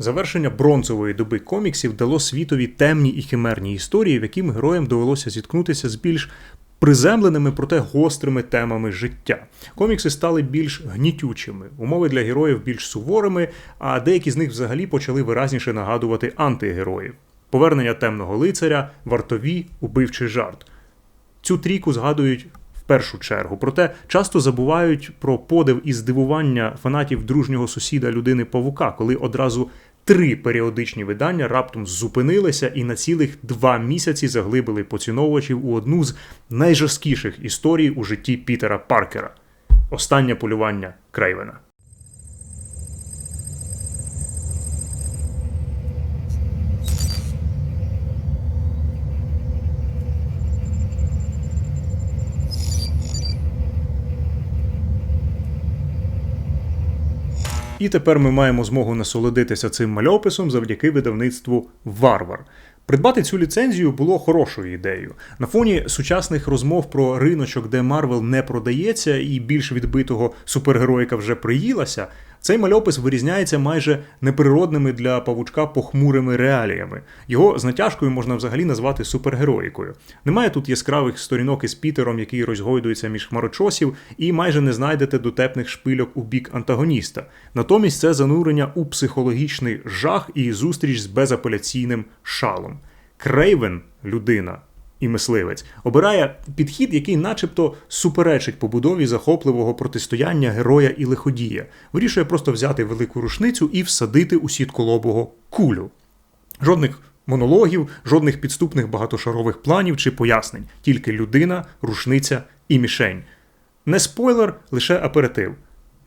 Завершення бронзової доби коміксів дало світові темні і химерні історії, в яким героям довелося зіткнутися з більш приземленими, проте гострими темами життя. Комікси стали більш гнітючими, умови для героїв більш суворими, а деякі з них взагалі почали виразніше нагадувати антигероїв. Повернення темного лицаря, вартові, убивчий жарт. Цю трійку згадують в першу чергу, проте часто забувають про подив і здивування фанатів дружнього сусіда людини Павука, коли одразу три періодичні видання раптом зупинилися і на цілих два місяці заглибили поціновувачів у одну з найжорсткіших історій у житті Пітера Паркера останнє полювання Крейвена. І тепер ми маємо змогу насолодитися цим мальописом завдяки видавництву Варвар. Придбати цю ліцензію було хорошою ідеєю. На фоні сучасних розмов про риночок, де Марвел не продається, і більш відбитого супергероїка вже приїлася. Цей мальопис вирізняється майже неприродними для павучка похмурими реаліями. Його з натяжкою можна взагалі назвати супергероїкою. Немає тут яскравих сторінок із Пітером, який розгойдується між хмарочосів, і майже не знайдете дотепних шпильок у бік антагоніста. Натомість це занурення у психологічний жах і зустріч з безапеляційним шалом. Крейвен людина і мисливець обирає підхід, який, начебто, суперечить побудові захопливого протистояння героя і лиходія. Вирішує просто взяти велику рушницю і всадити у сітколобого кулю. Жодних монологів, жодних підступних багатошарових планів чи пояснень, тільки людина, рушниця і мішень. Не спойлер, лише аперитив.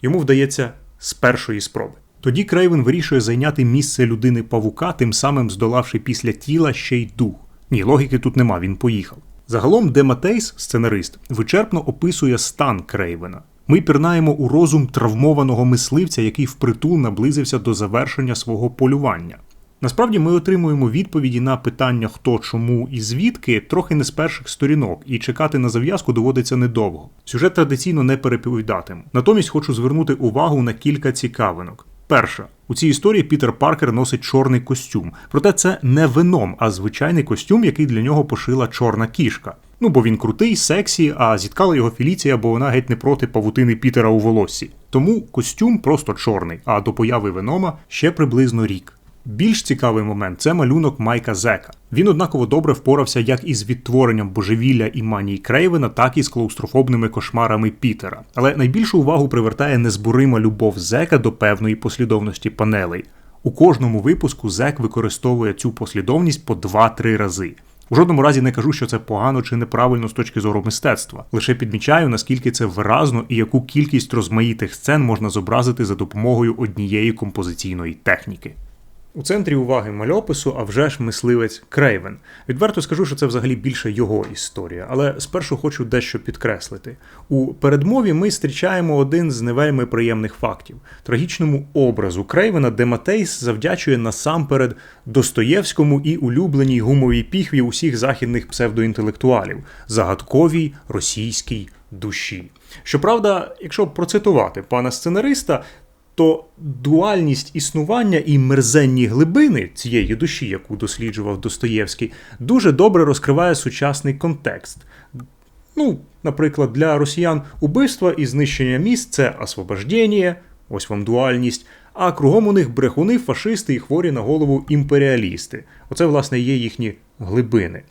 Йому вдається з першої спроби. Тоді Крейвен вирішує зайняти місце людини павука, тим самим здолавши після тіла ще й дух. Ні, логіки тут нема, він поїхав. Загалом Дематейс, сценарист, вичерпно описує стан Крейвена. Ми пірнаємо у розум травмованого мисливця, який впритул наблизився до завершення свого полювання. Насправді ми отримуємо відповіді на питання хто, чому і звідки трохи не з перших сторінок, і чекати на зав'язку доводиться недовго. Сюжет традиційно не переповідатиму. Натомість хочу звернути увагу на кілька цікавинок. Перша у цій історії Пітер Паркер носить чорний костюм. Проте це не вином, а звичайний костюм, який для нього пошила чорна кішка. Ну бо він крутий, сексі, а зіткала його Феліція, бо вона геть не проти павутини Пітера у волоссі. Тому костюм просто чорний, а до появи венома ще приблизно рік. Більш цікавий момент це малюнок Майка Зека. Він однаково добре впорався як із відтворенням божевілля і манії Крейвена, так і з клаустрофобними кошмарами Пітера. Але найбільшу увагу привертає незборима любов Зека до певної послідовності панелей. У кожному випуску Зек використовує цю послідовність по 2-3 рази. У жодному разі не кажу, що це погано чи неправильно з точки зору мистецтва. Лише підмічаю, наскільки це виразно і яку кількість розмаїтих сцен можна зобразити за допомогою однієї композиційної техніки. У центрі уваги мальопису, а вже ж мисливець Крейвен. Відверто скажу, що це взагалі більше його історія, але спершу хочу дещо підкреслити. У передмові ми зустрічаємо один з невельми приємних фактів: трагічному образу Крейвена, де Матейс завдячує насамперед Достоєвському і улюбленій гумовій піхві усіх західних псевдоінтелектуалів загадковій російській душі. Щоправда, якщо процитувати пана сценариста, то дуальність існування і мерзенні глибини цієї душі, яку досліджував Достоєвський, дуже добре розкриває сучасний контекст. Ну, наприклад, для росіян убивства і знищення міст це освобождення, ось вам дуальність. А кругом у них брехуни, фашисти і хворі на голову імперіалісти. Оце, власне, є їхні глибини.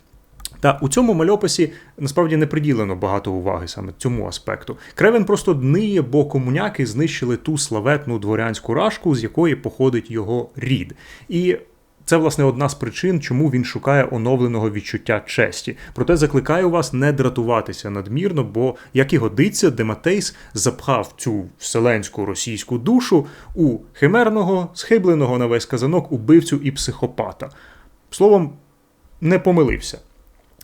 Та у цьому мальописі насправді не приділено багато уваги саме цьому аспекту. Кревен просто дниє, бо комуняки знищили ту славетну дворянську рашку, з якої походить його рід. І це, власне, одна з причин, чому він шукає оновленого відчуття честі. Проте закликаю вас не дратуватися надмірно, бо, як і годиться, Дематейс запхав цю вселенську російську душу у химерного, схибленого на весь казанок убивцю і психопата. Словом, не помилився.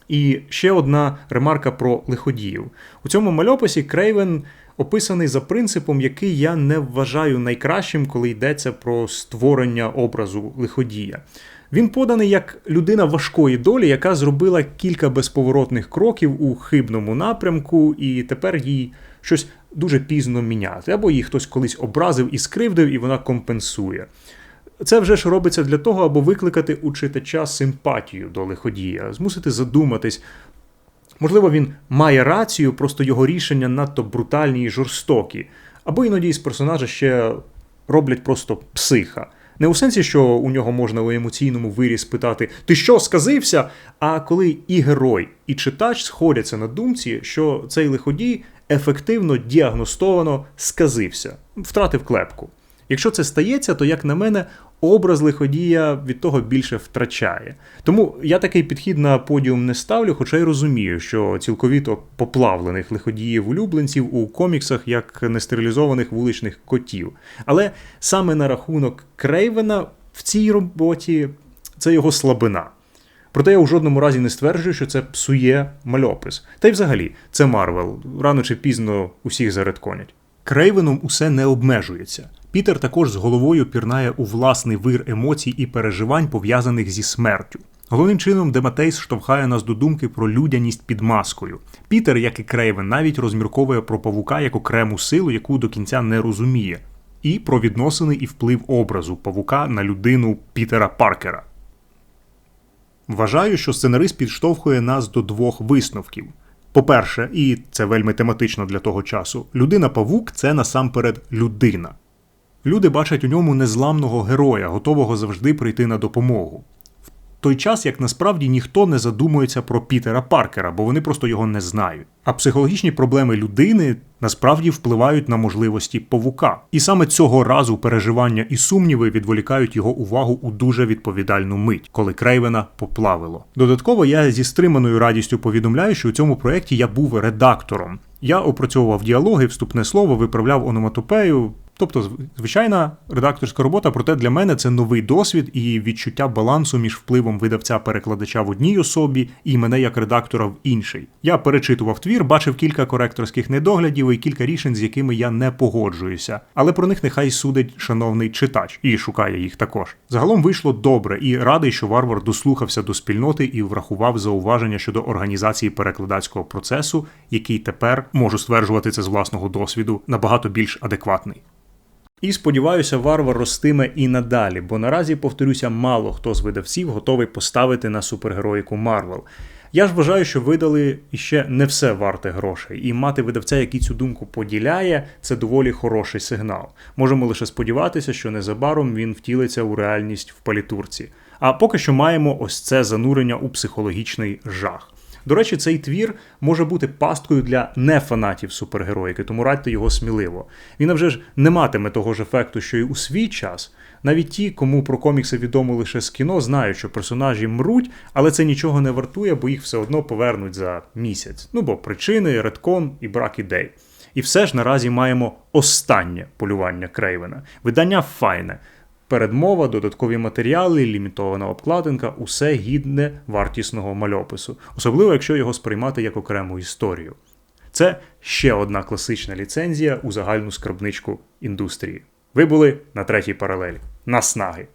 І ще одна ремарка про лиходіїв. У цьому мальописі Крейвен описаний за принципом, який я не вважаю найкращим, коли йдеться про створення образу лиходія. Він поданий як людина важкої долі, яка зробила кілька безповоротних кроків у хибному напрямку, і тепер їй щось дуже пізно міняти. Або її хтось колись образив і скривдив, і вона компенсує. Це вже ж робиться для того, аби викликати у читача симпатію до лиходія, змусити задуматись. Можливо, він має рацію, просто його рішення надто брутальні і жорстокі, або іноді з персонажа ще роблять просто психа. Не у сенсі, що у нього можна у емоційному вирі спитати Ти що, сказився? А коли і герой, і читач сходяться на думці, що цей лиходій ефективно діагностовано сказився, втратив клепку. Якщо це стається, то, як на мене, образ лиходія від того більше втрачає. Тому я такий підхід на подіум не ставлю, хоча й розумію, що цілковіто поплавлених лиходіїв улюбленців у коміксах як нестерилізованих вуличних котів. Але саме на рахунок Крейвена в цій роботі це його слабина. Проте я у жодному разі не стверджую, що це псує мальопис. Та й взагалі, це Марвел. Рано чи пізно усіх заредконять. Крейвеном усе не обмежується. Пітер також з головою пірнає у власний вир емоцій і переживань, пов'язаних зі смертю. Головним чином, Дематейс штовхає нас до думки про людяність під маскою. Пітер, як і Крейвен, навіть розмірковує про павука як окрему силу, яку до кінця не розуміє, і про відносини і вплив образу павука на людину Пітера Паркера. Вважаю, що сценарист підштовхує нас до двох висновків. По-перше, і це вельми тематично для того часу, людина-павук це насамперед людина. Люди бачать у ньому незламного героя, готового завжди прийти на допомогу. В той час, як насправді ніхто не задумується про Пітера Паркера, бо вони просто його не знають. А психологічні проблеми людини насправді впливають на можливості павука. І саме цього разу переживання і сумніви відволікають його увагу у дуже відповідальну мить, коли Крейвена поплавило. Додатково я зі стриманою радістю повідомляю, що у цьому проєкті я був редактором. Я опрацьовував діалоги, вступне слово, виправляв ономатопею. Тобто, звичайна редакторська робота, проте для мене це новий досвід і відчуття балансу між впливом видавця-перекладача в одній особі і мене як редактора в іншій. Я перечитував твір, бачив кілька коректорських недоглядів і кілька рішень, з якими я не погоджуюся. Але про них нехай судить шановний читач і шукає їх також. Загалом вийшло добре і радий, що варвар дослухався до спільноти і врахував зауваження щодо організації перекладацького процесу, який тепер можу стверджувати це з власного досвіду, набагато більш адекватний. І сподіваюся, варвар ростиме і надалі, бо наразі, повторюся, мало хто з видавців готовий поставити на супергероїку Марвел. Я ж вважаю, що видали іще не все варте грошей, і мати видавця, який цю думку поділяє, це доволі хороший сигнал. Можемо лише сподіватися, що незабаром він втілиться у реальність в палітурці. А поки що маємо ось це занурення у психологічний жах. До речі, цей твір може бути пасткою для нефанатів супергероїки, тому радьте його сміливо. Він вже ж не матиме того ж ефекту, що й у свій час. Навіть ті, кому про комікси відомо лише з кіно, знають, що персонажі мруть, але це нічого не вартує, бо їх все одно повернуть за місяць. Ну бо причини, редкон і брак ідей. І все ж наразі маємо останнє полювання Крейвена. Видання файне. Передмова, додаткові матеріали, лімітована обкладинка усе гідне вартісного мальопису, особливо якщо його сприймати як окрему історію. Це ще одна класична ліцензія у загальну скарбничку індустрії. Ви були на третій паралелі. Наснаги!